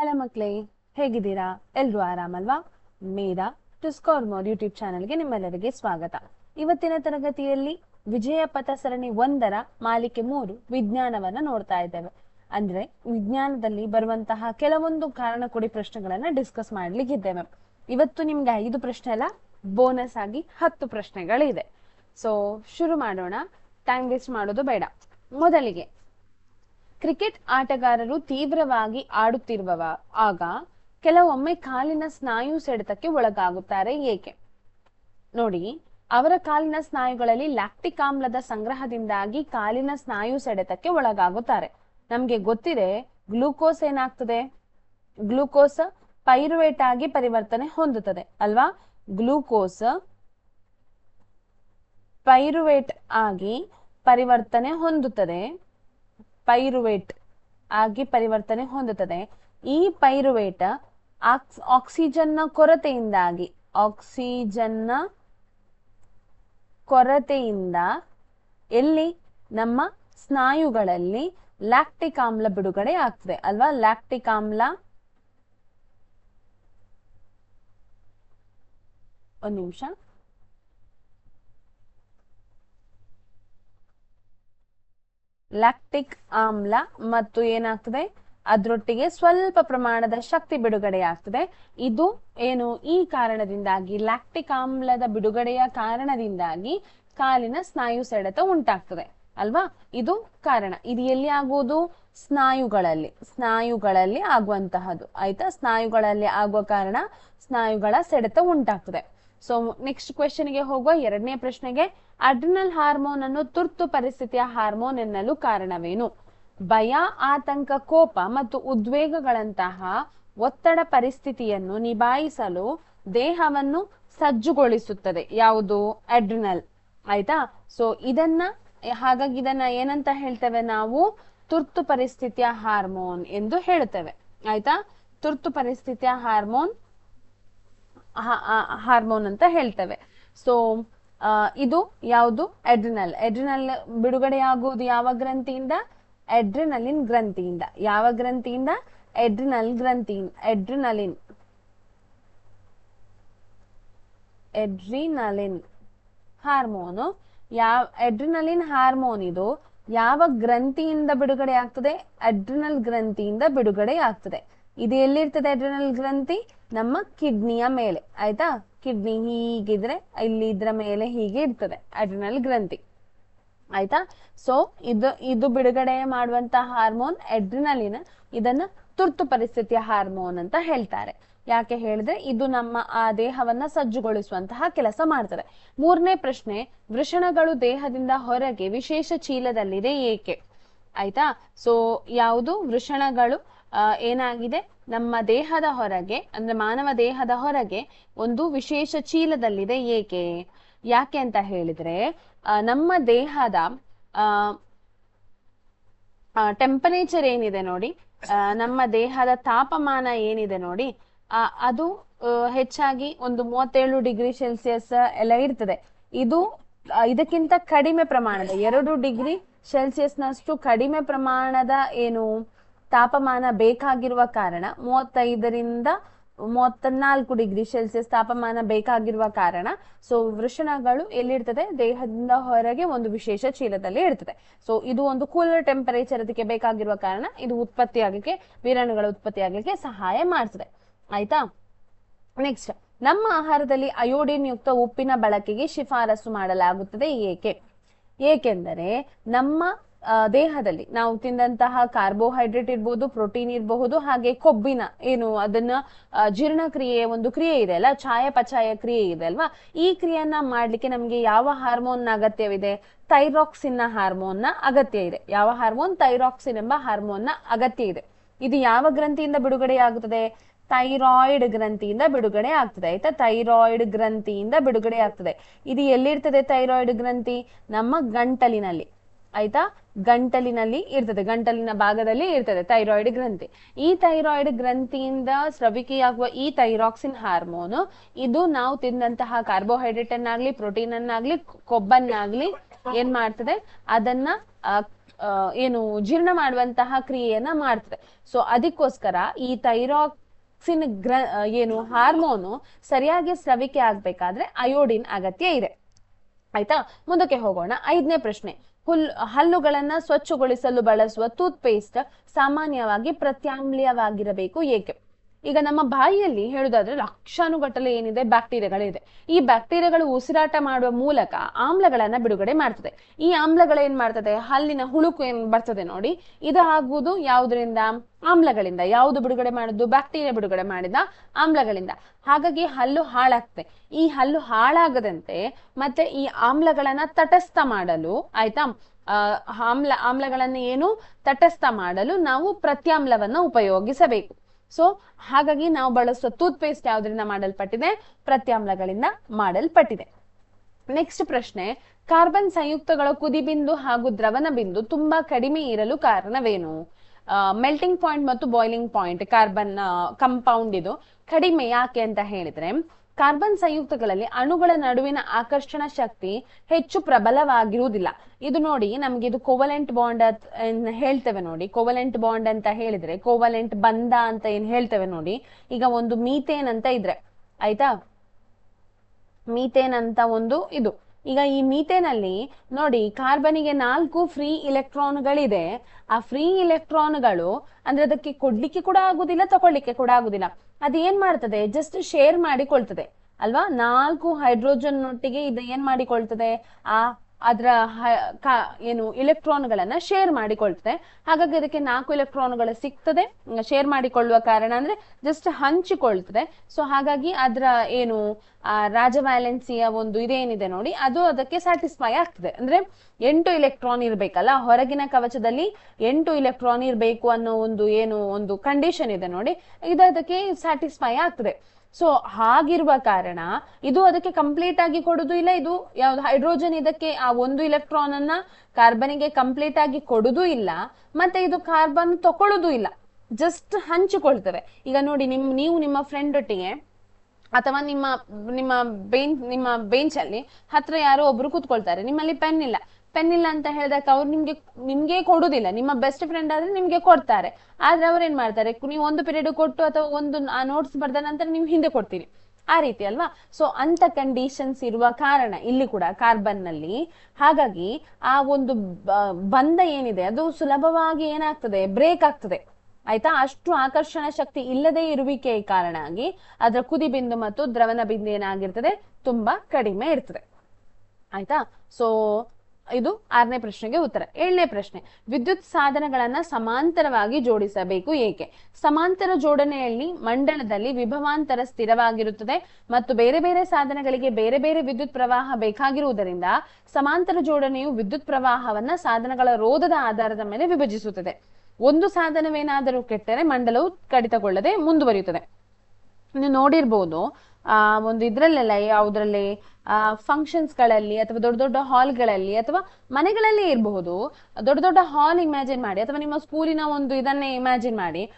Hello ಮಕ್ಕಳೇ, ಹೇಗಿದ್ದೀರಾ? ಎಲ್ಲರೂ ಆರಾಮಲ್ವಾ? ಮೇರಾ ಟು ಸ್ಕೋರ್ ಮೋರ್ ಯೂಟ್ಯೂಬ್ ಚಾನೆಲ್ಗೆ ನಿಮ್ಮೆಲ್ಲರಿಗೆ ಸ್ವಾಗತ. ಇವತ್ತಿನ ತರಗತಿಯಲ್ಲಿ ವಿಜಯ ಪಥ ಸರಣಿ ಒಂದರ ಮಾಲಿಕೆ ಮೂರು ವಿಜ್ಞಾನವನ್ನ ನೋಡ್ತಾ ಇದ್ದೇವೆ. ಅಂದ್ರೆ ವಿಜ್ಞಾನದಲ್ಲಿ ಬರುವಂತಹ ಕೆಲವೊಂದು ಕಾರಣ ಕೊಡಿ ಪ್ರಶ್ನೆಗಳನ್ನ ಡಿಸ್ಕಸ್ ಮಾಡ್ಲಿಕ್ಕಿದ್ದೇವೆ ಇವತ್ತು ನಿಮ್ಗೆ ಐದು ಪ್ರಶ್ನೆ ಅಲ್ಲ, ಬೋನಸ್ ಆಗಿ ಹತ್ತು ಪ್ರಶ್ನೆಗಳಿದೆ ಸೊ ಶುರು ಮಾಡೋಣ. ಟೈಮ್ ವೇಸ್ಟ್ ಮಾಡೋದು ಬೇಡ. ಮೊದಲಿಗೆ ಕ್ರಿಕೆಟ್ ಆಟಗಾರರು ತೀವ್ರವಾಗಿ ಆಡುತ್ತಿರುವವ, ಆಗ ಕೆಲವೊಮ್ಮೆ ಕಾಲಿನ ಸ್ನಾಯು ಸೆಡೆತಕ್ಕೆ ಒಳಗಾಗುತ್ತಾರೆ ಏಕೆ? ನೋಡಿ, ಅವರ ಕಾಲಿನ ಸ್ನಾಯುಗಳಲ್ಲಿ ಲ್ಯಾಕ್ಟಿಕ್ ಆಮ್ಲದ ಸಂಗ್ರಹದಿಂದಾಗಿ ಕಾಲಿನ ಸ್ನಾಯು ಸೆಡೆತಕ್ಕೆ ಒಳಗಾಗುತ್ತಾರೆ. ನಮ್ಗೆ ಗೊತ್ತಿದೆ, ಗ್ಲೂಕೋಸ್ ಏನಾಗ್ತದೆ? ಗ್ಲೂಕೋಸ್ ಪೈರುವೇಟ್ ಆಗಿ ಪರಿವರ್ತನೆ ಹೊಂದುತ್ತದೆ, ಅಲ್ವಾ? ಗ್ಲೂಕೋಸ್ ಪೈರುವೇಟ್ ಆಗಿ ಪರಿವರ್ತನೆ ಹೊಂದುತ್ತದೆ. ಪೈರುವೇಟ್ ಆಗಿ ಪರಿವರ್ತನೆ ಹೊಂದುತ್ತದೆ. ಈ ಪೈರುವೇಟ್ ಆಕ್ಸ್, ಆಕ್ಸಿಜನ್ನ ಕೊರತೆಯಿಂದಾಗಿ, ಆಕ್ಸಿಜನ್ನ ಕೊರತೆಯಿಂದ ಎಲ್ಲಿ? ನಮ್ಮ ಸ್ನಾಯುಗಳಲ್ಲಿ ಲ್ಯಾಕ್ಟಿಕ್ ಆಮ್ಲ ಬಿಡುಗಡೆ ಆಗ್ತದೆ. ಅಲ್ವಾ? ಲ್ಯಾಕ್ಟಿಕ್ ಆಮ್ಲ ಒಂದು ನಿಮಿಷ. ಲ್ಯಾಕ್ಟಿಕ್ ಆಮ್ಲ ಮತ್ತು ಏನಾಗ್ತದೆ? ಅದರೊಟ್ಟಿಗೆ ಸ್ವಲ್ಪ ಪ್ರಮಾಣದ ಶಕ್ತಿ ಬಿಡುಗಡೆ ಆಗ್ತದೆ ಇದು ಏನು? ಈ ಕಾರಣದಿಂದಾಗಿ, ಲ್ಯಾಕ್ಟಿಕ್ ಆಮ್ಲದ ಬಿಡುಗಡೆಯ ಕಾರಣದಿಂದಾಗಿ ಕಾಲಿನ ಸ್ನಾಯು ಸೆಳೆತ ಉಂಟಾಗ್ತದೆ. ಅಲ್ವಾ? ಇದು ಕಾರಣ. ಇದು ಎಲ್ಲಿ ಆಗುವುದು? ಸ್ನಾಯುಗಳಲ್ಲಿ. ಸ್ನಾಯುಗಳಲ್ಲಿ ಆಗುವಂತಹದ್ದು. ಆಯ್ತಾ? ಸ್ನಾಯುಗಳಲ್ಲಿ ಆಗುವ ಕಾರಣ ಸ್ನಾಯುಗಳ ಸೆಡೆತ ಉಂಟಾಗ್ತದೆ. ಸೊ ನೆಕ್ಸ್ಟ್ ಕ್ವೆಶನ್ಗೆ ಹೋಗುವ ಎರಡನೇ ಪ್ರಶ್ನೆಗೆ ಅಡ್ರಿನಲ್ ಹಾರ್ಮೋನ್ ಅನ್ನು ತುರ್ತು ಪರಿಸ್ಥಿತಿಯ ಹಾರ್ಮೋನ್ ಎನ್ನಲು ಕಾರಣವೇನು? ಭಯ, ಆತಂಕ, ಕೋಪ ಮತ್ತು ಉದ್ವೇಗಗಳಂತಹ ಒತ್ತಡ ಪರಿಸ್ಥಿತಿಯನ್ನು ನಿಭಾಯಿಸಲು ದೇಹವನ್ನು ಸಜ್ಜುಗೊಳಿಸುತ್ತದೆ. ಯಾವುದು? ಅಡ್ರಿನಲ್ ಆಯ್ತಾ? ಸೊ ಇದನ್ನ, ಹಾಗಾಗಿ ಇದನ್ನ ಏನಂತ ಹೇಳ್ತೇವೆ ನಾವು? ತುರ್ತು ಪರಿಸ್ಥಿತಿಯ ಹಾರ್ಮೋನ್ ಎಂದು ಹೇಳ್ತೇವೆ. ಆಯ್ತಾ? ತುರ್ತು ಪರಿಸ್ಥಿತಿಯ ಹಾರ್ಮೋನ್ ಹಾರ್ಮೋನ್ ಅಂತ ಹೇಳ್ತೇವೆ. ಸೊ ಇದು ಯಾವುದು? ಎಡ್ರಿನಲ್ ಎಡ್ರಿನಲ್ ಬಿಡುಗಡೆಯಾಗುವುದು ಯಾವ ಗ್ರಂಥಿಯಿಂದ? ಎಡ್ರಿನಲಿನ್ ಗ್ರಂಥಿಯಿಂದ. ಯಾವ ಗ್ರಂಥಿಯಿಂದ? ಎಡ್ರಿನಲ್ ಗ್ರಂಥಿ ಎಡ್ರಿನಲಿನ್ ಎಡ್ರಿನಲಿನ್ ಹಾರ್ಮೋನು ಯಾವ ಎಡ್ರಿನಲಿನ್ ಹಾರ್ಮೋನ್ ಇದು ಯಾವ ಗ್ರಂಥಿಯಿಂದ ಬಿಡುಗಡೆ ಆಗ್ತದೆ? ಅಡ್ರಿನಲ್ ಗ್ರಂಥಿಯಿಂದ ಬಿಡುಗಡೆ ಆಗ್ತದೆ. ಇದು ಎಲ್ಲಿರ್ತದೆ ಅಡ್ರಿನಲ್ ಗ್ರಂಥಿ? ನಮ್ಮ ಕಿಡ್ನಿಯ ಮೇಲೆ, ಆಯ್ತಾ? ಕಿಡ್ನಿ ಹೀಗಿದ್ರೆ ಇಲ್ಲಿ ಇದ್ರ ಮೇಲೆ ಹೀಗೆ ಇರ್ತದೆ ಅಡ್ರಿನಲ್ ಗ್ರಂಥಿ. ಆಯ್ತಾ? ಸೊ ಇದು ಇದು ಬಿಡುಗಡೆ ಮಾಡುವಂತ ಹಾರ್ಮೋನ್ ಎಡ್ರಿನಲಿನ ಇದನ್ನ ತುರ್ತು ಪರಿಸ್ಥಿತಿಯ ಹಾರ್ಮೋನ್ ಅಂತ ಹೇಳ್ತಾರೆ. ಯಾಕೆ ಹೇಳಿದ್ರೆ, ಇದು ನಮ್ಮ ಆ ದೇಹವನ್ನ ಸಜ್ಜುಗೊಳಿಸುವಂತಹ ಕೆಲಸ ಮಾಡ್ತದೆ. ಮೂರನೇ ಪ್ರಶ್ನೆ, ವೃಷಣಗಳು ದೇಹದಿಂದ ಹೊರಗೆ ವಿಶೇಷ ಚೀಲದಲ್ಲಿದೆ ಏಕೆ? ಆಯ್ತಾ? ಸೊ ಯಾವುದು? ವೃಷಣಗಳು ಏನಾಗಿದೆ? ನಮ್ಮ ದೇಹದ ಹೊರಗೆ, ಅಂದ್ರೆ ಮಾನವ ದೇಹದ ಹೊರಗೆ ಒಂದು ವಿಶೇಷ ಚೀಲದಲ್ಲಿದೆ ಏಕೆ? ಯಾಕೆ ಅಂತ ಹೇಳಿದ್ರೆ ನಮ್ಮ ದೇಹದ ಟೆಂಪರೇಚರ್ ಏನಿದೆ ನೋಡಿ ನಮ್ಮ ದೇಹದ ತಾಪಮಾನ ಏನಿದೆ ನೋಡಿ ಅದು ಹೆಚ್ಚಾಗಿ ಒಂದು ಮೂವತ್ತೇಳು ಡಿಗ್ರಿ ಸೆಲ್ಸಿಯಸ್ ಎಲ್ಲ ಇರ್ತದೆ. ಇದು ಇದಕ್ಕಿಂತ ಕಡಿಮೆ ಪ್ರಮಾಣದ, ಎರಡು ಡಿಗ್ರಿ ಸೆಲ್ಸಿಯಸ್ನಷ್ಟು ಕಡಿಮೆ ಪ್ರಮಾಣದ ಏನು? ತಾಪಮಾನ ಬೇಕಾಗಿರುವ ಕಾರಣ ಮೂವತ್ತೈದರಿಂದ ಮೂವತ್ನಾಲ್ಕು ಡಿಗ್ರಿ ಸೆಲ್ಸಿಯಸ್ ತಾಪಮಾನ ಬೇಕಾಗಿರುವ ಕಾರಣ, ಸೊ ವೃಷಣಗಳು ಎಲ್ಲಿರ್ತದೆ? ದೇಹದಿಂದ ಹೊರಗೆ ಒಂದು ವಿಶೇಷ ಚೀಲದಲ್ಲಿ ಇರ್ತದೆ. ಸೊ ಇದು ಒಂದು ಕೂಲರ್ ಟೆಂಪರೇಚರ್ ಅದಕ್ಕೆ ಬೇಕಾಗಿರುವ ಕಾರಣ ಇದು ಉತ್ಪತ್ತಿ ಆಗಲಿಕ್ಕೆ ವೀರಾಣುಗಳ ಉತ್ಪತ್ತಿ ಆಗಲಿಕ್ಕೆ ಸಹಾಯ ಮಾಡ್ತದೆ. ಆಯ್ತಾ? ನೆಕ್ಸ್ಟ್ ನಮ್ಮ ಆಹಾರದಲ್ಲಿ ಅಯೋಡಿನ್ ಯುಕ್ತ ಉಪ್ಪಿನ ಬಳಕೆಗೆ ಶಿಫಾರಸು ಮಾಡಲಾಗುತ್ತದೆ. ಏಕೆ? ಏಕೆಂದರೆ ನಮ್ಮ ದೇಹದಲ್ಲಿ. ನಾವು ತಿಂದಂತಹ ಕಾರ್ಬೋಹೈಡ್ರೇಟ್ ಇರ್ಬೋದು ಪ್ರೋಟೀನ್ ಇರಬಹುದು, ಹಾಗೆ ಕೊಬ್ಬಿನ ಏನು ಅದನ್ನ ಜೀರ್ಣಕ್ರಿಯೆ ಒಂದು ಕ್ರಿಯೆ ಇದೆ ಅಲ್ಲ? ಛಾಯಪಚಾಯ ಕ್ರಿಯೆ ಇದೆ ಅಲ್ವಾ? ಈ ಕ್ರಿಯೆಯನ್ನ ಮಾಡ್ಲಿಕ್ಕೆ ನಮ್ಗೆ ಯಾವ ಹಾರ್ಮೋನ್ ಅಗತ್ಯವಿದೆ? ಥೈರಾಕ್ಸಿನ್ ಹಾರ್ಮೋನ್ನ ಅಗತ್ಯ ಇದೆ. ಯಾವ ಹಾರ್ಮೋನ್ ಥೈರಾಕ್ಸಿನ್ ಎಂಬ ಹಾರ್ಮೋನ್ನ ಅಗತ್ಯ ಇದೆ. ಇದು ಯಾವ ಗ್ರಂಥಿಯಿಂದ ಬಿಡುಗಡೆಯಾಗುತ್ತದೆ ಥೈರಾಯ್ಡ್ ಗ್ರಂಥಿಯಿಂದ ಬಿಡುಗಡೆ ಆಗ್ತದೆ. ಆಯ್ತಾ? ಥೈರಾಯ್ಡ್ ಗ್ರಂಥಿಯಿಂದ ಬಿಡುಗಡೆ ಆಗ್ತದೆ. ಇದು ಎಲ್ಲಿರ್ತದೆ ಥೈರಾಯ್ಡ್ ಗ್ರಂಥಿ? ನಮ್ಮ ಗಂಟಲಿನಲ್ಲಿ. ಆಯ್ತಾ? ಗಂಟಲಿನಲ್ಲಿ ಇರ್ತದೆ, ಗಂಟಲಿನ ಭಾಗದಲ್ಲಿ ಇರ್ತದೆ ಥೈರಾಯ್ಡ್ ಗ್ರಂಥಿ. ಈ ಥೈರಾಯ್ಡ್ ಗ್ರಂಥಿಯಿಂದ ಸ್ರವಿಕೆಯಾಗುವ ಈ ಥೈರಾಕ್ಸಿನ್ ಹಾರ್ಮೋನು ಇದು ನಾವು ತಿಂದಂತಹ ಕಾರ್ಬೋಹೈಡ್ರೇಟ್ ಅನ್ನಾಗ್ಲಿ ಪ್ರೋಟೀನ್ ಅನ್ನಾಗ್ಲಿ, ಕೊಬ್ಬನ್ನಾಗ್ಲಿ ಏನ್ ಮಾಡ್ತದೆ? ಅದನ್ನ ಏನು ಜೀರ್ಣ ಮಾಡುವಂತಹ ಕ್ರಿಯೆಯನ್ನ ಮಾಡ್ತದೆ. ಸೊ ಅದಕ್ಕೋಸ್ಕರ ಈ ಥೈರಾಕ್ಸಿನ್ ಗ್ರ ಏನು ಹಾರ್ಮೋನು ಸರಿಯಾಗಿ ಸ್ರವಿಕೆ ಆಗ್ಬೇಕಾದ್ರೆ ಅಯೋಡಿನ್ ಅಗತ್ಯ ಇದೆ. ಆಯ್ತಾ? ಮುಂದಕ್ಕೆ ಹೋಗೋಣ. ಐದನೇ ಪ್ರಶ್ನೆ. ಹುಲ್ ಹಲ್ಲುಗಳನ್ನ ಸ್ವಚ್ಛಗೊಳಿಸಲು ಬಳಸುವ ಟೂತ್ ಪೇಸ್ಟ್ ಸಾಮಾನ್ಯವಾಗಿ ಪ್ರತ್ಯಾಮ್ಲೀಯವಾಗಿರಬೇಕು. ಏಕೆ? ಈಗ ನಮ್ಮ ಬಾಯಿಯಲ್ಲಿ ಹೇಳುದಾದ್ರೆ ಲಕ್ಷಾನುಗಟ್ಟಲೆ ಏನಿದೆ? ಬ್ಯಾಕ್ಟೀರಿಯಾಗಳಿದೆ. ಈ ಬ್ಯಾಕ್ಟೀರಿಯಾಗಳು ಉಸಿರಾಟ ಮಾಡುವ ಮೂಲಕ ಆಮ್ಲಗಳನ್ನ ಬಿಡುಗಡೆ ಮಾಡ್ತದೆ. ಈ ಆಮ್ಲಗಳು ಏನ್ ಮಾಡ್ತದೆ? ಹಲ್ಲಿನ ಹುಳುಕು ಏನ್ ಬರ್ತದೆ ನೋಡಿ. ಇದು ಆಗುವುದು ಯಾವುದರಿಂದ? ಆಮ್ಲಗಳಿಂದ. ಯಾವುದು ಬಿಡುಗಡೆ ಮಾಡುದು ಬ್ಯಾಕ್ಟೀರಿಯಾ ಬಿಡುಗಡೆ ಮಾಡಿದ ಆಮ್ಲಗಳಿಂದ. ಹಾಗಾಗಿ ಹಲ್ಲು ಹಾಳಾಗ್ತದೆ. ಈ ಹಲ್ಲು ಹಾಳಾಗದಂತೆ ಮತ್ತೆ ಈ ಆಮ್ಲಗಳನ್ನ ತಟಸ್ಥ ಮಾಡಲು, ಆಯ್ತಾ? ಆಮ್ಲ, ಆಮ್ಲಗಳನ್ನ ಏನು? ತಟಸ್ಥ ಮಾಡಲು ನಾವು ಪ್ರತ್ಯಾಮ್ಲವನ್ನ ಉಪಯೋಗಿಸಬೇಕು. ಸೊ ಹಾಗಾಗಿ ನಾವು ಬಳಸುವ ಟೂತ್ ಪೇಸ್ಟ್ ಯಾವುದರಿಂದ ಮಾಡಲ್ಪಟ್ಟಿದೆ? ಪ್ರತ್ಯಾಮ್ಲಗಳಿಂದ ಮಾಡಲ್ಪಟ್ಟಿದೆ. ನೆಕ್ಸ್ಟ್ ಪ್ರಶ್ನೆ ಕಾರ್ಬನ್ ಸಂಯುಕ್ತಗಳ ಕುದಿಬಿಂದು ಹಾಗೂ ದ್ರವನ ಬಿಂದು ತುಂಬಾ ಕಡಿಮೆ ಇರಲು ಕಾರಣವೇನು? ಮೆಲ್ಟಿಂಗ್ ಪಾಯಿಂಟ್ ಮತ್ತು ಬಾಯ್ಲಿಂಗ್ ಪಾಯಿಂಟ್ ಕಾರ್ಬನ್ ಕಂಪೌಂಡ್ ಇದು ಕಡಿಮೆ ಯಾಕೆ ಅಂತ ಹೇಳಿದ್ರೆ ಕಾರ್ಬನ್ ಸಂಯುಕ್ತಗಳಲ್ಲಿ ಅಣುಗಳ ನಡುವಿನ ಆಕರ್ಷಣ ಶಕ್ತಿ ಹೆಚ್ಚು ಪ್ರಬಲವಾಗಿರುವುದಿಲ್ಲ. ಇದು ನೋಡಿ, ನಮ್ಗೆ ಇದು ಕೋವಲೆಂಟ್ ಬಾಂಡ್ ಹೇಳ್ತೇವೆ ನೋಡಿ. ಕೋವಲೆಂಟ್ ಬಾಂಡ್ ಅಂತ ಹೇಳಿದ್ರೆ ಕೋವಲೆಂಟ್ ಬಂಧ ಅಂತ ಏನ್ ಹೇಳ್ತೇವೆ ನೋಡಿ. ಈಗ ಒಂದು ಮೀಥೇನ್ ಅಂತ ಇದ್ರೆ, ಆಯ್ತಾ? ಮೀಥೇನ್ ಅಂತ ಒಂದು ಇದು. ಈಗ ಈ ಮೀಥೇನಲ್ಲಿ ನೋಡಿ ಕಾರ್ಬನಿಗೆ ನಾಲ್ಕು ಫ್ರೀ ಇಲೆಕ್ಟ್ರಾನ್ಗಳಿದೆ. ಆ ಫ್ರೀ ಇಲೆಕ್ಟ್ರಾನ್ಗಳು ಅಂದ್ರೆ ಅದಕ್ಕೆ ಕೊಡ್ಲಿಕ್ಕೆ ಕೂಡ ಆಗುದಿಲ್ಲ, ತಗೊಳ್ಳಿಕ್ಕೆ ಕೂಡ ಆಗುದಿಲ್ಲ. ಅದೇನ್ ಮಾಡ್ತದೆ? ಜಸ್ಟ್ ಶೇರ್ ಮಾಡಿಕೊಳ್ತದೆ. ಅಲ್ವಾ? ನಾಲ್ಕು ಹೈಡ್ರೋಜನ್ ಒಟ್ಟಿಗೆ ಇದು ಏನ್ ಮಾಡಿಕೊಳ್ತದೆ? ಆ ಅದರ ಏನು ಇಲೆಕ್ಟ್ರಾನ್ಗಳನ್ನ ಶೇರ್ ಮಾಡಿಕೊಳ್ತದೆ. ಹಾಗಾಗಿ ಅದಕ್ಕೆ ನಾಲ್ಕು ಇಲೆಕ್ಟ್ರಾನ್ಗಳು ಸಿಗ್ತದೆ. ಶೇರ್ ಮಾಡಿಕೊಳ್ಳುವ ಕಾರಣ ಅಂದ್ರೆ ಜಸ್ಟ್ ಹಂಚಿಕೊಳ್ತದೆ. ಸೊ ಹಾಗಾಗಿ ಅದರ ಏನು ಆ, ರಾಜವ್ಯಾಲೆನ್ಸಿಯ ಒಂದು ಇದೇನಿದೆ ನೋಡಿ, ಅದು ಅದಕ್ಕೆ ಸ್ಯಾಟಿಸ್ಫೈ ಆಗ್ತದೆ. ಅಂದ್ರೆ ಎಂಟು ಇಲೆಕ್ಟ್ರಾನ್ ಇರ್ಬೇಕಲ್ಲ, ಹೊರಗಿನ ಕವಚದಲ್ಲಿ ಎಂಟು ಇಲೆಕ್ಟ್ರಾನ್ ಇರಬೇಕು ಅನ್ನೋ ಒಂದು ಏನು, ಒಂದು ಕಂಡೀಷನ್ ಇದೆ ನೋಡಿ, ಇದು ಅದಕ್ಕೆ ಸ್ಯಾಟಿಸ್ಫೈ ಆಗ್ತದೆ. ಸೊ ಹಾಗಿರುವ ಕಾರಣ ಇದು ಅದಕ್ಕೆ ಕಂಪ್ಲೀಟ್ ಆಗಿ ಕೊಡುದು ಇಲ್ಲ, ಇದು ಯಾವ್ದು ಹೈಡ್ರೋಜನ್ ಇದಕ್ಕೆ ಆ ಒಂದು ಇಲೆಕ್ಟ್ರಾನ್ ಅನ್ನ ಕಾರ್ಬನಿಗೆ ಕಂಪ್ಲೀಟ್ ಆಗಿ ಕೊಡುದು ಇಲ್ಲ, ಮತ್ತೆ ಇದು ಕಾರ್ಬನ್ ತಕೊಳ್ಳುದು ಇಲ್ಲ. ಜಸ್ಟ್ ಹಂಚಿಕೊಳ್ತವೆ. ಈಗ ನೋಡಿ, ನಿಮ್, ನೀವು ನಿಮ್ಮ ಫ್ರೆಂಡ್ ಒಟ್ಟಿಗೆ ಅಥವಾ ನಿಮ್ಮ ನಿಮ್ಮ ಬೆಂಚ್ ನಿಮ್ಮ ಬೆಂಚ್ ಅಲ್ಲಿ ಹತ್ರ ಯಾರೋ ಒಬ್ರು ಕೂತ್ಕೊಳ್ತಾರೆ. ನಿಮ್ಮಲ್ಲಿ ಪೆನ್ ಇಲ್ಲ. ಪೆನ್ ಇಲ್ಲ ಅಂತ ಹೇಳಿದಾಗ ಅವ್ರು ನಿಮ್ಗೆ ನಿಮ್ಗೆ ಕೊಡುದಿಲ್ಲ ನಿಮ್ಮ ಬೆಸ್ಟ್ ಫ್ರೆಂಡ್ ಆದ್ರೆ ನಿಮ್ಗೆ ಕೊಡ್ತಾರೆ. ಆದ್ರೆ ಅವ್ರು ಏನ್ ಮಾಡ್ತಾರೆ? ನೀವು ಒಂದು ಪೀರಿಯಡ್ ಕೊಟ್ಟು ಅಥವಾ ಒಂದು ಆ ನೋಟ್ಸ್ ಬರೆದ ನಂತರ ನೀವು ಹಿಂದೆ ಕೊಡ್ತೀರಿ. ಆ ರೀತಿ ಅಲ್ವಾ? ಸೊ ಅಂತ ಕಂಡೀಷನ್ಸ್ ಇರುವ ಕಾರಣ ಇಲ್ಲಿ ಕೂಡ ಕಾರ್ಬನ್ನಲ್ಲಿ ಹಾಗಾಗಿ ಆ ಒಂದು ಬಂಧ ಏನಿದೆ, ಅದು ಸುಲಭವಾಗಿ ಏನಾಗ್ತದೆ? ಬ್ರೇಕ್ ಆಗ್ತದೆ. ಆಯ್ತಾ? ಅಷ್ಟು ಆಕರ್ಷಣ ಶಕ್ತಿ ಇಲ್ಲದೆ ಇರುವಿಕೆ ಕಾರಣ ಆಗಿ ಅದರ ಕುದಿ ಬಿಂದು ಮತ್ತು ದ್ರವನ ಬಿಂದು ಏನಾಗಿರ್ತದೆ? ತುಂಬಾ ಕಡಿಮೆ ಇರ್ತದೆ. ಆಯ್ತಾ? ಸೊ ಇದು ಆರನೇ ಪ್ರಶ್ನೆಗೆ ಉತ್ತರ. ಏಳನೇ ಪ್ರಶ್ನೆ. ವಿದ್ಯುತ್ ಸಾಧನಗಳನ್ನ ಸಮಾಂತರವಾಗಿ ಜೋಡಿಸಬೇಕು ಏಕೆ? ಸಮಾಂತರ ಜೋಡಣೆಯಲ್ಲಿ ಮಂಡಲದಲ್ಲಿ ವಿಭವಾಂತರ ಸ್ಥಿರವಾಗಿರುತ್ತದೆ ಮತ್ತು ಬೇರೆ ಬೇರೆ ಸಾಧನಗಳಿಗೆ ಬೇರೆ ಬೇರೆ ವಿದ್ಯುತ್ ಪ್ರವಾಹ ಬೇಕಾಗಿರುವುದರಿಂದ ಸಮಾಂತರ ಜೋಡಣೆಯು ವಿದ್ಯುತ್ ಪ್ರವಾಹವನ್ನ ಸಾಧನಗಳ ರೋಧದ ಆಧಾರದ ಮೇಲೆ ವಿಭಜಿಸುತ್ತದೆ. ಒಂದು ಸಾಧನವೇನಾದರೂ ಕೆಟ್ಟರೆ ಮಂಡಲವು ಕಡಿತಗೊಳ್ಳದೆ ಮುಂದುವರಿಯುತ್ತದೆ. ನೀವು ನೋಡಿರ್ಬೋದು, ಆ, ಒಂದು ಇದ್ರಲ್ಲೆಲ್ಲ ಯಾವುದ್ರಲ್ಲಿ, ಆ ಫಂಕ್ಷನ್ಸ್ಗಳಲ್ಲಿ ಅಥವಾ ದೊಡ್ಡ ದೊಡ್ಡ ಹಾಲ್ಗಳಲ್ಲಿ ಅಥವಾ ಮನೆಗಳಲ್ಲಿ ಇರಬಹುದು, ದೊಡ್ಡ ದೊಡ್ಡ ಹಾಲ್ ಇಮ್ಯಾಜಿನ್ ಮಾಡಿ ಅಥವಾ ನಿಮ್ಮ ಸ್ಕೂಲಿನ ಒಂದು ಇದನ್ನೇ ಇಮ್ಯಾಜಿನ್ ಮಾಡಿ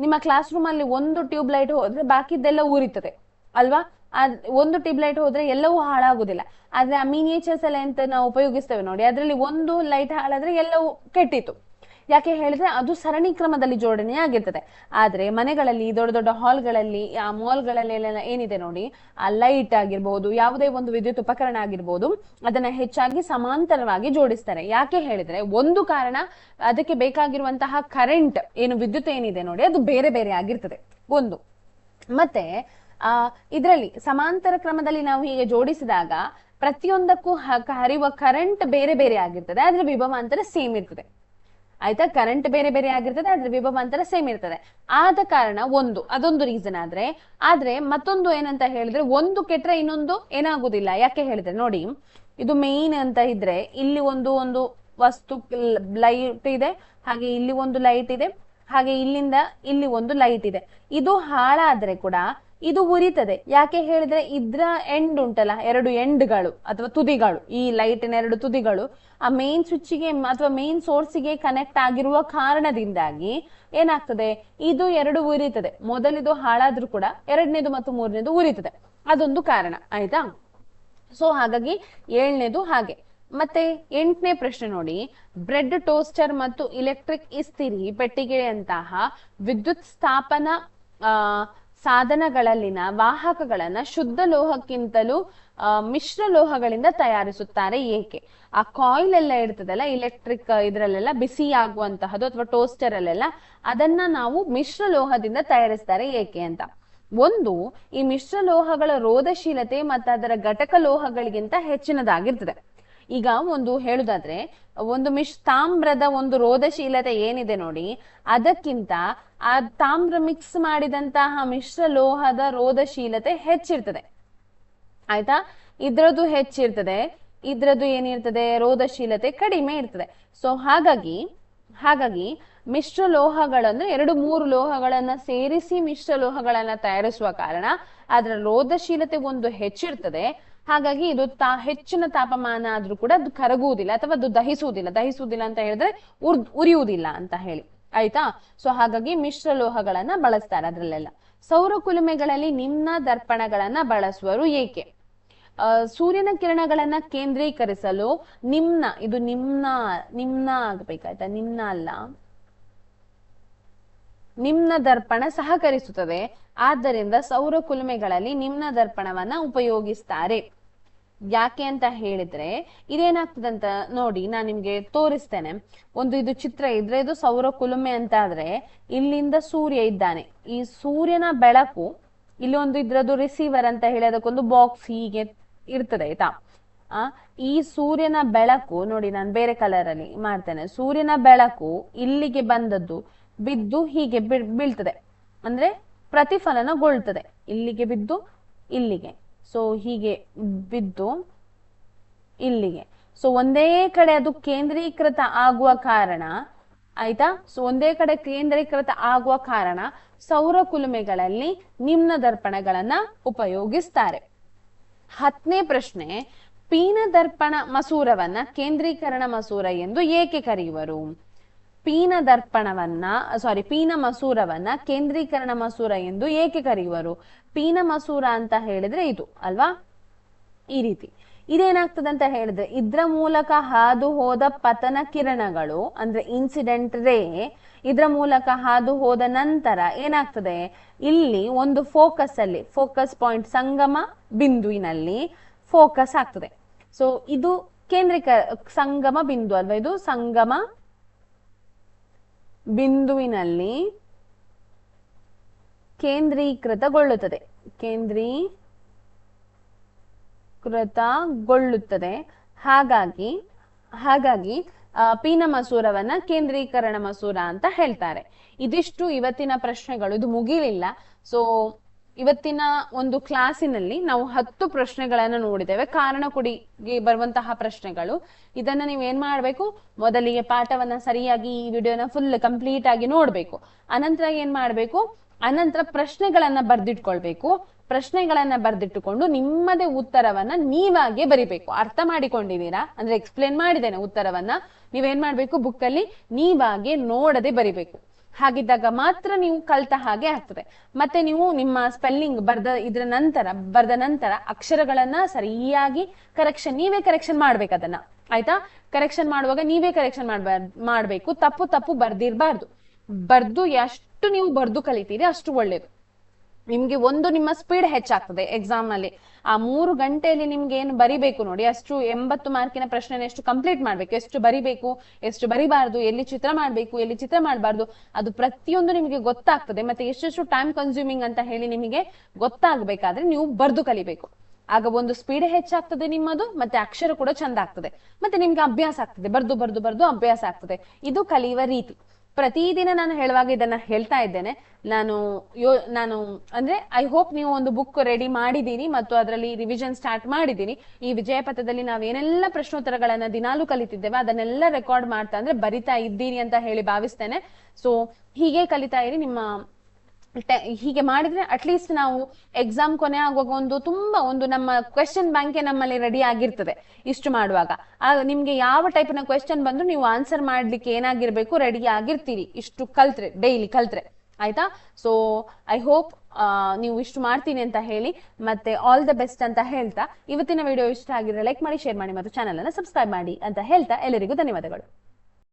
ನಿಮ್ಮ ಕ್ಲಾಸ್ ರೂಮ್ ಅಲ್ಲಿ ಒಂದು ಟ್ಯೂಬ್ ಲೈಟ್ ಹೋದ್ರೆ ಬಾಕಿದ್ದೆಲ್ಲ ಊರಿತದೆ, ಅಲ್ವಾ? ಅದ್, ಒಂದು ಟ್ಯೂಬ್ ಲೈಟ್ ಹೋದ್ರೆ ಎಲ್ಲವೂ ಹಾಳಾಗುದಿಲ್ಲ ಆದ್ರೆ ಆ ಮಿನಿಯೇಚರ್ಸ್ ಎಲ್ಲ ಎಂತ ನಾವು ಉಪಯೋಗಿಸ್ತೇವೆ ನೋಡಿ, ಅದರಲ್ಲಿ ಒಂದು ಲೈಟ್ ಹಾಳಾದ್ರೆ ಎಲ್ಲವೂ ಕೆಟ್ಟಿತು. ಯಾಕೆ ಹೇಳಿದ್ರೆ ಅದು ಸರಣಿ ಕ್ರಮದಲ್ಲಿ ಜೋಡಣೆ ಆಗಿರ್ತದೆ. ಆದ್ರೆ ಮನೆಗಳಲ್ಲಿ ದೊಡ್ಡ ದೊಡ್ಡ ಹಾಲ್ಗಳಲ್ಲಿ ಆ ಮಾಲ್ಗಳಲ್ಲೆಲ್ಲ ಏನಿದೆ ನೋಡಿ, ಆ ಲೈಟ್ ಆಗಿರ್ಬಹುದು ಯಾವುದೇ ಒಂದು ವಿದ್ಯುತ್ ಉಪಕರಣ ಆಗಿರ್ಬಹುದು ಅದನ್ನ ಹೆಚ್ಚಾಗಿ ಸಮಾಂತರವಾಗಿ ಜೋಡಿಸ್ತಾರೆ. ಯಾಕೆ ಹೇಳಿದ್ರೆ ಒಂದು ಕಾರಣ ಅದಕ್ಕೆ ಬೇಕಾಗಿರುವಂತಹ ಕರೆಂಟ್ ಏನು ವಿದ್ಯುತ್ ಏನಿದೆ ನೋಡಿ, ಅದು ಬೇರೆ ಬೇರೆ ಆಗಿರ್ತದೆ. ಒಂದು. ಮತ್ತೆ, ಆ, ಇದರಲ್ಲಿ ಸಮಾಂತರ ಕ್ರಮದಲ್ಲಿ ನಾವು ಹೀಗೆ ಜೋಡಿಸಿದಾಗ ಪ್ರತಿಯೊಂದಕ್ಕೂ ಹರಿಯುವ ಕರೆಂಟ್ ಬೇರೆ ಬೇರೆ ಆಗಿರ್ತದೆ, ಆದ್ರೆ ವಿಭವಾಂತರ ಸೇಮ್ ಇರ್ತದೆ. ಆಯ್ತಾ? ಕರೆಂಟ್ ಬೇರೆ ಬೇರೆ ಆಗಿರ್ತದೆ ಆದ್ರೆ ವಿಭವಾಂತರ ಸೇಮ್ ಇರ್ತದೆ. ಆದ ಕಾರಣ ಒಂದು, ಅದೊಂದು ರೀಸನ್ ಆದ್ರೆ ಆದ್ರೆ ಮತ್ತೊಂದು ಏನಂತ ಹೇಳಿದ್ರೆ, ಒಂದು ಕೆಟ್ರೆ ಇನ್ನೊಂದು ಏನಾಗುದಿಲ್ಲ. ಯಾಕೆ ಹೇಳಿದ್ರೆ, ನೋಡಿ, ಇದು ಮೇನ್ ಅಂತ ಇದ್ರೆ, ಇಲ್ಲಿ ಒಂದು ಒಂದು ವಸ್ತು ಲೈಟ್ ಇದೆ, ಹಾಗೆ ಇಲ್ಲಿ ಒಂದು ಲೈಟ್ ಇದೆ, ಹಾಗೆ ಇಲ್ಲಿಂದ ಇಲ್ಲಿ ಒಂದು ಲೈಟ್ ಇದೆ. ಇದು ಹಾಳಾದ್ರೆ ಕೂಡ ಇದು ಉರಿತದೆ. ಯಾಕೆ ಹೇಳಿದ್ರೆ ಇದ್ರ ಎಂಡ್ ಉಂಟಲ್ಲ, ಎರಡು ಎಂಡ್ಗಳು ಅಥವಾ ತುದಿಗಳು. ಈ ಲೈಟಿನ ಎರಡು ತುದಿಗಳು ಆ ಮೇನ್ ಸ್ವಿಚ್ಗೆ ಅಥವಾ ಮೇನ್ ಸೋರ್ಸಿಗೆ ಕನೆಕ್ಟ್ ಆಗಿರುವ ಕಾರಣದಿಂದಾಗಿ ಏನಾಗ್ತದೆ? ಇದು ಎರಡು ಉರಿತದೆ. ಮೊದಲಿದು ಹಾಳಾದ್ರೂ ಕೂಡ ಎರಡನೇದು ಮತ್ತು ಮೂರನೇದು ಉರಿತದೆ. ಅದೊಂದು ಕಾರಣ. ಆಯ್ತಾ? ಸೊ ಹಾಗಾಗಿ ಏಳನೇದು ಹಾಗೆ. ಮತ್ತೆ ಎಂಟನೇ ಪ್ರಶ್ನೆ ನೋಡಿ. ಬ್ರೆಡ್ ಟೋಸ್ಟರ್ ಮತ್ತು ಇಲೆಕ್ಟ್ರಿಕ್ ಇಸ್ತಿರಿ, ಪೆಟ್ಟಿಗೆಯಂತಹ ವಿದ್ಯುತ್ ಸ್ಥಾಪನಾ ಸಾಧನಗಳಲ್ಲಿನ ವಾಹಕಗಳನ್ನ ಶುದ್ಧ ಲೋಹಕ್ಕಿಂತಲೂ ಮಿಶ್ರ ಲೋಹಗಳಿಂದ ತಯಾರಿಸುತ್ತಾರೆ ಏಕೆ? ಆ ಕಾಯಿಲ್ ಎಲ್ಲ ಇರ್ತದಲ್ಲ ಇಲೆಕ್ಟ್ರಿಕ್ ಇದ್ರಲ್ಲೆಲ್ಲ ಬಿಸಿ ಆಗುವಂತಹದ್ದು ಅಥವಾ ಟೋಸ್ಟರ್ ಅಲ್ಲೆಲ್ಲ, ಅದನ್ನ ನಾವು ಮಿಶ್ರ ಲೋಹದಿಂದ ತಯಾರಿಸ್ತಾರೆ ಏಕೆ ಅಂತ. ಒಂದು, ಈ ಮಿಶ್ರ ಲೋಹಗಳ ರೋಧಶೀಲತೆ ಮತ್ತು ಅದರ ಘಟಕ ಲೋಹಗಳಿಗಿಂತ ಹೆಚ್ಚಿನದಾಗಿರ್ತದೆ. ಈಗ ಒಂದು ಹೇಳುದಾದ್ರೆ, ಒಂದು ಮಿಶ್, ತಾಮ್ರದ ಒಂದು ರೋಧಶೀಲತೆ ಏನಿದೆ ನೋಡಿ, ಅದಕ್ಕಿಂತ ಆ ತಾಮ್ರ ಮಿಕ್ಸ್ ಮಾಡಿದಂತಹ ಮಿಶ್ರ ಲೋಹದ ರೋಧಶೀಲತೆ ಹೆಚ್ಚಿರ್ತದೆ. ಆಯ್ತಾ? ಇದ್ರದ್ದು ಹೆಚ್ಚಿರ್ತದೆ, ಇದ್ರದ್ದು ಏನಿರ್ತದೆ? ರೋಧಶೀಲತೆ ಕಡಿಮೆ ಇರ್ತದೆ. ಸೊ ಹಾಗಾಗಿ ಹಾಗಾಗಿ ಮಿಶ್ರ ಲೋಹಗಳನ್ನು, ಎರಡು ಮೂರು ಲೋಹಗಳನ್ನ ಸೇರಿಸಿ ಮಿಶ್ರ ಲೋಹಗಳನ್ನ ತಯಾರಿಸುವ ಕಾರಣ, ಅದರ ರೋಧಶೀಲತೆ ಒಂದು ಹೆಚ್ಚಿರ್ತದೆ. ಹಾಗಾಗಿ ಇದು ತಾ ಹೆಚ್ಚಿನ ತಾಪಮಾನ ಆದ್ರೂ ಕೂಡ ಅದು ಕರಗುವುದಿಲ್ಲ ಅಥವಾ ಅದು ದಹಿಸುವುದಿಲ್ಲ. ದಹಿಸುವುದಿಲ್ಲ ಅಂತ ಹೇಳಿದ್ರೆ ಉರ್ ಉರಿಯುವುದಿಲ್ಲ ಅಂತ ಹೇಳಿ. ಆಯ್ತಾ? ಸೊ ಹಾಗಾಗಿ ಮಿಶ್ರ ಲೋಹಗಳನ್ನ ಬಳಸ್ತಾರೆ ಅದ್ರಲ್ಲೆಲ್ಲ. ಸೌರ ಕುಲುಮೆಗಳಲ್ಲಿ ನಿಮ್ನ ದರ್ಪಣಗಳನ್ನ ಬಳಸುವರು ಏಕೆ? ಸೂರ್ಯನ ಕಿರಣಗಳನ್ನ ಕೇಂದ್ರೀಕರಿಸಲು ನಿಮ್ನ, ಇದು ನಿಮ್ನ ನಿಮ್ನ ಆಗ್ಬೇಕಾಯ್ತಾ? ನಿಮ್ನ ಅಲ್ಲ. ನಿಮ್ನ ದರ್ಪಣ ಸಹಕರಿಸುತ್ತದೆ. ಆದ್ದರಿಂದ ಸೌರ ಕುಲುಮೆಗಳಲ್ಲಿ ನಿಮ್ನ ದರ್ಪಣವನ್ನ ಉಪಯೋಗಿಸ್ತಾರೆ. ಯಾಕೆ ಅಂತ ಹೇಳಿದ್ರೆ ಇದೇನಾಗ್ತದಂತ ನೋಡಿ ನಾನು ನಿಮ್ಗೆ ತೋರಿಸ್ತೇನೆ. ಒಂದು ಇದು ಚಿತ್ರ ಇದ್ರೆ ಇದು ಸೌರ ಕುಲುಮೆ ಅಂತ ಆದ್ರೆ ಇಲ್ಲಿಂದ ಸೂರ್ಯ ಇದ್ದಾನೆ. ಈ ಸೂರ್ಯನ ಬೆಳಕು ಇಲ್ಲಿ ಒಂದು ಇದ್ರದ್ದು ರಿಸೀವರ್ ಅಂತ ಹೇಳಿ ಅದಕ್ಕೊಂದು ಬಾಕ್ಸ್ ಹೀಗೆ ಇರ್ತದೆ, ಆಯ್ತಾ? ಆ, ಈ ಸೂರ್ಯನ ಬೆಳಕು ನೋಡಿ ನಾನು ಬೇರೆ ಕಲರ್ ಅಲ್ಲಿ ಮಾಡ್ತೇನೆ. ಸೂರ್ಯನ ಬೆಳಕು ಇಲ್ಲಿಗೆ ಬಂದದ್ದು ಬಿದ್ದು ಹೀಗೆ ಬಿಳ್ತದೆ ಬೀಳ್ತದೆ. ಅಂದ್ರೆ ಪ್ರತಿಫಲನಗೊಳ್ತದೆ. ಇಲ್ಲಿಗೆ ಬಿದ್ದು ಇಲ್ಲಿಗೆ. ಸೊ ಹೀಗೆ ಬಿದ್ದು ಇಲ್ಲಿಗೆ. ಸೊ ಒಂದೇ ಕಡೆ ಅದು ಕೇಂದ್ರೀಕೃತ ಆಗುವ ಕಾರಣ, ಆಯ್ತಾ? ಸೊ ಒಂದೇ ಕಡೆ ಕೇಂದ್ರೀಕೃತ ಆಗುವ ಕಾರಣ ಸೌರ ಕುಲುಮೆಗಳಲ್ಲಿ ನಿಮ್ನ ದರ್ಪಣಗಳನ್ನ ಉಪಯೋಗಿಸ್ತಾರೆ. ಹತ್ತನೇ ಪ್ರಶ್ನೆ ಪೀನ ದರ್ಪಣ ಮಸೂರವನ್ನ ಕೇಂದ್ರೀಕರಣ ಮಸೂರ ಎಂದು ಏಕೆ ಕರೆಯುವರು? ಪೀನ ದರ್ಪಣವನ್ನ ಸಾರಿ ಪೀನ ಮಸೂರವನ್ನ ಕೇಂದ್ರೀಕರಣ ಮಸೂರ ಎಂದು ಏಕೆ ಕರೆಯುವರು? ಪೀನ ಮಸೂರ ಅಂತ ಹೇಳಿದ್ರೆ ಇದು, ಅಲ್ವಾ? ಈ ರೀತಿ. ಇದೇನಾಗ್ತದೆ ಅಂತ ಹೇಳಿದ್ರೆ, ಇದ್ರ ಮೂಲಕ ಹಾದು ಹೋದ ಪತನ ಕಿರಣಗಳು, ಅಂದ್ರೆ ಇನ್ಸಿಡೆಂಟ್ ರೇ ಇದ್ರ ಮೂಲಕ ಹಾದು ಹೋದ ನಂತರ ಏನಾಗ್ತದೆ? ಇಲ್ಲಿ ಒಂದು ಫೋಕಸ್ ಅಲ್ಲಿ ಫೋಕಸ್ ಪಾಯಿಂಟ್ ಸಂಗಮ ಬಿಂದುವಿನಲ್ಲಿ ಫೋಕಸ್ ಆಗ್ತದೆ. ಸೊ ಇದು ಕೇಂದ್ರೀಕ, ಸಂಗಮ ಬಿಂದು ಅಲ್ವಾ ಇದು? ಸಂಗಮ ಬಿಂದುವಿನಲ್ಲಿ ಕೇಂದ್ರೀಕೃತಗೊಳ್ಳುತ್ತದೆ. ಕೇಂದ್ರೀಕೃತಗೊಳ್ಳುತ್ತದೆ. ಹಾಗಾಗಿ ಹಾಗಾಗಿ ಪೀನ ಮಸೂರವನ್ನ ಕೇಂದ್ರೀಕರಣ ಮಸೂರ ಅಂತ ಹೇಳ್ತಾರೆ. ಇದಿಷ್ಟು ಇವತ್ತಿನ ಪ್ರಶ್ನೆಗಳು. ಇದು ಮುಗಿಲಿಲ್ಲ. ಸೊ ಇವತ್ತಿನ ಒಂದು ಕ್ಲಾಸಿನಲ್ಲಿ ನಾವು ಹತ್ತು ಪ್ರಶ್ನೆಗಳನ್ನ ನೋಡಿದ್ದೇವೆ. ಕಾರಣ ಕೊಡಿಗೆ ಬರುವಂತಹ ಪ್ರಶ್ನೆಗಳು. ಇದನ್ನ ನೀವು ಏನ್ ಮಾಡ್ಬೇಕು? ಮೊದಲಿಗೆ ಪಾಠವನ್ನ ಸರಿಯಾಗಿ ಈ ವಿಡಿಯೋನ ಫುಲ್ ಕಂಪ್ಲೀಟ್ ಆಗಿ ನೋಡ್ಬೇಕು. ಅನಂತರ ಏನ್ ಮಾಡ್ಬೇಕು? ಅನಂತರ ಪ್ರಶ್ನೆಗಳನ್ನ ಬರ್ದಿಟ್ಕೊಳ್ಬೇಕು. ಪ್ರಶ್ನೆಗಳನ್ನ ಬರ್ದಿಟ್ಟುಕೊಂಡು ನಿಮ್ಮದೇ ಉತ್ತರವನ್ನ ನೀವಾಗೆ ಬರಿಬೇಕು. ಅರ್ಥ ಮಾಡಿಕೊಂಡಿದ್ದೀರಾ? ಅಂದ್ರೆ ಎಕ್ಸ್ಪ್ಲೇನ್ ಮಾಡಿದ್ದೇನೆ ಉತ್ತರವನ್ನ. ನೀವೇನ್ ಮಾಡ್ಬೇಕು? ಬುಕ್ ಅಲ್ಲಿ ನೀವಾಗೆ ನೋಡದೆ ಬರಿಬೇಕು. ಹಾಗಿದ್ದಾಗ ಮಾತ್ರ ನೀವು ಕಲ್ತ ಹಾಗೆ ಆಗ್ತದೆ. ಮತ್ತೆ ನೀವು ನಿಮ್ಮ ಸ್ಪೆಲ್ಲಿಂಗ್ ಬರ್ದ ಇದ್ರ ನಂತರ, ಬರ್ದ ನಂತರ ಅಕ್ಷರಗಳನ್ನ ಸರಿಯಾಗಿ ಕರೆಕ್ಷನ್ ನೀವೇ ಕರೆಕ್ಷನ್ ಮಾಡ್ಬೇಕು ಅದನ್ನ. ಆಯ್ತಾ? ಕರೆಕ್ಷನ್ ಮಾಡುವಾಗ ನೀವೇ ಕರೆಕ್ಷನ್ ಮಾಡ್ಬಾರ್ದು ಮಾಡ್ಬೇಕು. ತಪ್ಪು ತಪ್ಪು ಬರ್ದಿರ್ಬಾರ್ದು. ಬರ್ದು ಎಷ್ಟು ನೀವು ಬರ್ದು ಕಲಿತೀರಿ ಅಷ್ಟು ಒಳ್ಳೇದು. ನಿಮ್ಗೆ ಒಂದು ನಿಮ್ಮ ಸ್ಪೀಡ್ ಹೆಚ್ಚಾಗ್ತದೆ ಎಕ್ಸಾಮ್ನಲ್ಲಿ. ಆ ಮೂರು ಗಂಟೆಯಲ್ಲಿ ನಿಮ್ಗೆ ಏನು ಬರಿಬೇಕು ನೋಡಿ, ಅಷ್ಟು ಎಂಬತ್ತು ಮಾರ್ಕಿನ ಪ್ರಶ್ನೆ ಎಷ್ಟು ಕಂಪ್ಲೀಟ್ ಮಾಡ್ಬೇಕು, ಎಷ್ಟು ಬರಿಬೇಕು, ಎಷ್ಟು ಬರಿಬಾರ್ದು, ಎಲ್ಲಿ ಚಿತ್ರ ಮಾಡ್ಬೇಕು, ಎಲ್ಲಿ ಚಿತ್ರ ಮಾಡಬಾರ್ದು, ಅದು ಪ್ರತಿಯೊಂದು ನಿಮಗೆ ಗೊತ್ತಾಗ್ತದೆ. ಮತ್ತೆ ಎಷ್ಟೆಷ್ಟು ಟೈಮ್ ಕನ್ಸ್ಯೂಮಿಂಗ್ ಅಂತ ಹೇಳಿ ನಿಮಗೆ ಗೊತ್ತಾಗ್ಬೇಕಾದ್ರೆ ನೀವು ಬರ್ದು ಕಲಿಬೇಕು. ಆಗ ಒಂದು ಸ್ಪೀಡ್ ಹೆಚ್ಚಾಗ್ತದೆ ನಿಮ್ಮದು, ಮತ್ತೆ ಅಕ್ಷರ ಕೂಡ ಚಂದ ಆಗ್ತದೆ. ಮತ್ತೆ ನಿಮ್ಗೆ ಅಭ್ಯಾಸ ಆಗ್ತದೆ. ಬರ್ದು ಬರ್ದು ಬರ್ದು ಅಭ್ಯಾಸ ಆಗ್ತದೆ. ಇದು ಕಲಿಯುವ ರೀತಿ. ಪ್ರತಿದಿನ ನಾನು ಹೇಳುವಾಗ ಇದನ್ನ ಹೇಳ್ತಾ ಇದ್ದೇನೆ. ನಾನು ಯೋ, ನಾನು, ಅಂದ್ರೆ ಐ ಹೋಪ್ ನೀವು ಒಂದು ಬುಕ್ ರೆಡಿ ಮಾಡಿದ್ದೀರಿ ಮತ್ತು ಅದರಲ್ಲಿ ರಿವಿಷನ್ ಸ್ಟಾರ್ಟ್ ಮಾಡಿದ್ದೀನಿ ಈ ವಿಜಯ ಪಥದಲ್ಲಿ ನಾವೇನೆಲ್ಲ ಪ್ರಶ್ನೋತ್ತರಗಳನ್ನ ದಿನಾಲು ಕಲಿತಿದ್ದೇವೆ, ಅದನ್ನೆಲ್ಲ ರೆಕಾರ್ಡ್ ಮಾಡ್ತಾ, ಅಂದ್ರೆ ಬರಿತಾ ಇದ್ದೀರಿ ಅಂತ ಹೇಳಿ ಭಾವಿಸ್ತೇನೆ. ಸೊ ಹೀಗೆ ಕಲಿತಾ ಇರಿ, ನಿಮ್ಮ ಹೀಗೆ ಮಾಡಿದ್ರೆ ಅಟ್ಲೀಸ್ಟ್ ನಾವು ಎಕ್ಸಾಮ್ ಕೊನೆ ಆಗುವಾಗ ಒಂದು ತುಂಬಾ ಒಂದು ನಮ್ಮ ಕ್ವೆಶನ್ ಬ್ಯಾಂಕೆ ನಮ್ಮಲ್ಲಿ ರೆಡಿ ಆಗಿರ್ತದೆ ಇಷ್ಟು ಮಾಡುವಾಗ. ನಿಮ್ಗೆ ಯಾವ ಟೈಪ್ನ ಕ್ವೆಶನ್ ಬಂದ್ರು ನೀವು ಆನ್ಸರ್ ಮಾಡ್ಲಿಕ್ಕೆ ಏನಾಗಿರ್ಬೇಕು ರೆಡಿ ಆಗಿರ್ತೀರಿ. ಇಷ್ಟು ಕಲ್ತ್ರೆ ಡೈಲಿ ಕಲ್ತ್ರೆ. ಆಯ್ತಾ? ಸೊ ಐ ಹೋಪ್ ನೀವು ಇಷ್ಟು ಮಾಡ್ತೀನಿ ಅಂತ ಹೇಳಿ. ಮತ್ತೆ ಆಲ್ ದ ಬೆಸ್ಟ್ ಅಂತ ಹೇಳ್ತಾ. ಇವತ್ತಿನ ವಿಡಿಯೋ ಇಷ್ಟ ಆಗಿದ್ರೆ ಲೈಕ್ ಮಾಡಿ ಶೇರ್ ಮಾಡಿ ಮತ್ತು ಚಾನಲ್ ಅನ್ನ ಸಬ್ಸ್ಕ್ರೈಬ್ ಮಾಡಿ ಅಂತ ಹೇಳ್ತಾ. ಎಲ್ಲರಿಗೂ ಧನ್ಯವಾದಗಳು.